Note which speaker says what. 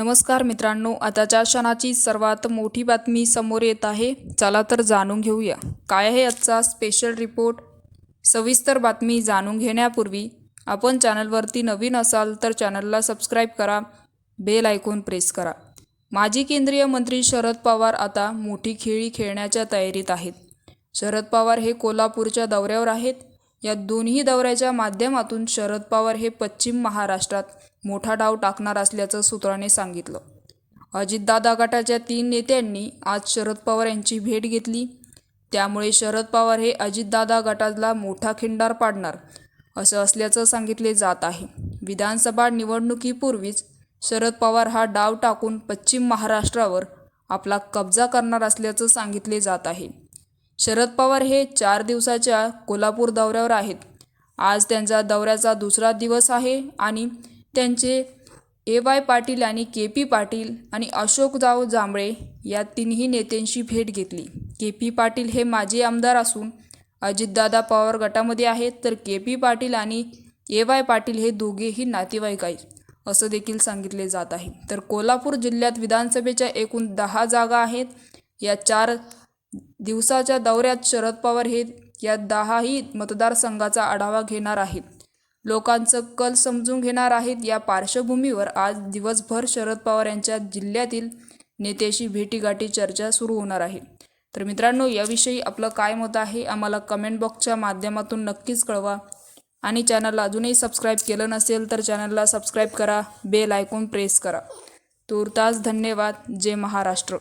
Speaker 1: नमस्कार मित्रांनो आताच्या क्षणाची सर्वात मोठी बातमी समोर येत आहे. चला तर जाणून घेऊया. काय आहे आजचा स्पेशल रिपोर्ट सविस्तर बातमी जाणून घेण्यापूर्वी आपण चॅनलवरती नवीन असाल तर चॅनलला सबस्क्राईब करा बेल आयकॉन प्रेस करा. माजी केंद्रीय मंत्री शरद पवार आता मोठी खेळी खेळण्याच्या तयारीत आहेत. शरद पवार हे कोल्हापूरच्या दौऱ्यावर आहेत. या दोन्ही दौऱ्याच्या माध्यमातून शरद पवार हे पश्चिम महाराष्ट्रात मोठा डाव टाकणार असल्याचं सूत्राने सांगितलं. अजितदादा गटाच्या तीन नेत्यांनी आज शरद पवार यांची भेट घेतली. त्यामुळे शरद पवार हे अजितदादा गटाला मोठा खिंडार पाडणार असं असल्याचं सांगितले जात आहे. विधानसभा निवडणुकीपूर्वीच शरद पवार हा डाव टाकून पश्चिम महाराष्ट्रावर आपला कब्जा करणार असल्याचं सांगितले जात आहे. शरद पवार हे चार दिवसाच्या कोल्हापूर दौऱ्यावर आहेत. आज त्यांचा दौऱ्याचा दुसरा दिवस आहे आणि त्यांचे ए वाय पाटील आणि के पी पाटील आणि अशोकराव जांभळे या तिन्ही नेत्यांशी भेट घेतली. के पी पाटील हे माजी आमदार असून अजितदादा पवार गटामध्ये आहेत तर के पी पाटील आणि ए वाय पाटील हे दोघेही नातेवाईक आहेत असं देखील सांगितले जात आहे. तर कोल्हापूर जिल्ह्यात विधानसभेच्या एकूण दहा जागा आहेत. या चार दिवसाच्या दौऱ्यात शरद पवार हे या दहाही मतदारसंघाचा आढावा घेणार आहेत. लोकांचं कल समजून घेणार आहेत. या पार्श्वभूमीवर आज दिवसभर शरद पवार यांच्या जिल्ह्यातील नेत्याशी भेटीगाठी चर्चा सुरू होणार आहे. तर मित्रांनो याविषयी आपलं काय मत आहे? आम्हाला कमेंट बॉक्सच्या माध्यमातून नक्कीच कळवा. आणि चॅनलला अजूनही सबस्क्राईब केलं नसेल तर चॅनलला सबस्क्राईब करा. बेल आयकॉन प्रेस करा. तूर्तास धन्यवाद. जय महाराष्ट्र.